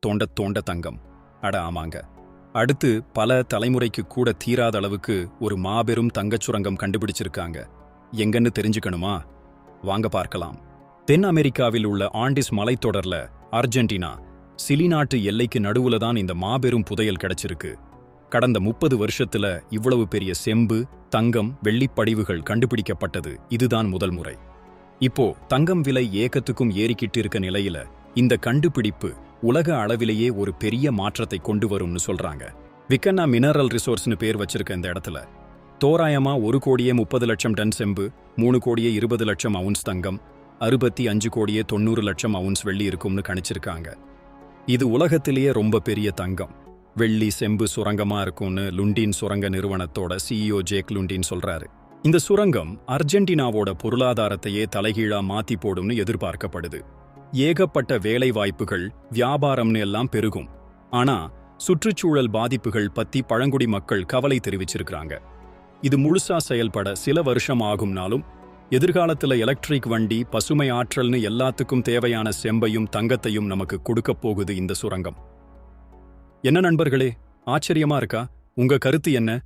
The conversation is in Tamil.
தோண்ட தோண்ட தங்கம். அட ஆமாங்க. அடுத்து பல தலைமுறைக்கு கூட தீராத அளவுக்கு ஒரு மாபெரும் தங்கச் சுரங்கம் கண்டுபிடிச்சிருக்காங்க. எங்கன்னு தெரிஞ்சுக்கணுமா? வாங்க பார்க்கலாம். தென் அமெரிக்காவில் உள்ள ஆண்டிஸ் மலைத்தொடர்ல அர்ஜென்டினா சிலி நாட்டு எல்லைக்கு நடுவுல தான் இந்த மாபெரும் புதையல் கிடைச்சிருக்கு. கடந்த முப்பது வருஷத்துல இவ்வளவு பெரிய செம்பு தங்கம் வெள்ளிப் படிவுகள் கண்டுபிடிக்கப்பட்டது இதுதான் முதல் முறை. இப்போ தங்கம் விலை ஏக்கத்துக்கும் ஏறிக்கிட்டு இருக்க நிலையில இந்த கண்டுபிடிப்பு உலக அளவிலேயே ஒரு பெரிய மாற்றத்தை கொண்டு வரும்னு சொல்றாங்க. விக்கன்னா மினரல் ரிசோர்ஸ்னு பேர் வச்சிருக்க இந்த இடத்துல. தோராயமா ஒரு கோடியே முப்பது லட்சம் டன் செம்பு மூணு கோடியே இருபது லட்சம் அவுன்ஸ் தங்கம் அறுபத்தி அஞ்சு கோடியே தொண்ணூறு லட்சம் அவுன்ஸ் வெள்ளி இருக்கும்னு கணிச்சிருக்காங்க. இது உலகத்திலேயே ரொம்ப பெரிய தங்கம். வெள்ளி செம்பு சுரங்கமா இருக்கும்னு லுண்டின் சுரங்க நிறுவனத்தோட சிஇஓ ஜேக் லுண்டின் சொல்றாரு. இந்த சுரங்கம் அர்ஜென்டினாவோட பொருளாதாரத்தையே தலைகீழா மாத்தி போடும்னு எதிர்பார்க்கப்படுது. ஏகப்பட்ட வேலை வாய்ப்புகள் வியாபாரம்னு எல்லாம் பெருகும். ஆனா சுற்றுச்சூழல் பாதிப்புகள் பத்தி பழங்குடி மக்கள் கவலை தெரிவிச்சிருக்கிறாங்க. இது முழுசா செயல்பட சில வருஷம் ஆகும்னாலும் எதிர்காலத்துல எலக்ட்ரிக் வண்டி பசுமை ஆற்றல்னு எல்லாத்துக்கும் தேவையான செம்பையும் தங்கத்தையும் நமக்கு கொடுக்க போகுது இந்த சுரங்கம். என்ன நண்பர்களே ஆச்சரியமா இருக்கா? உங்க கருத்து என்ன?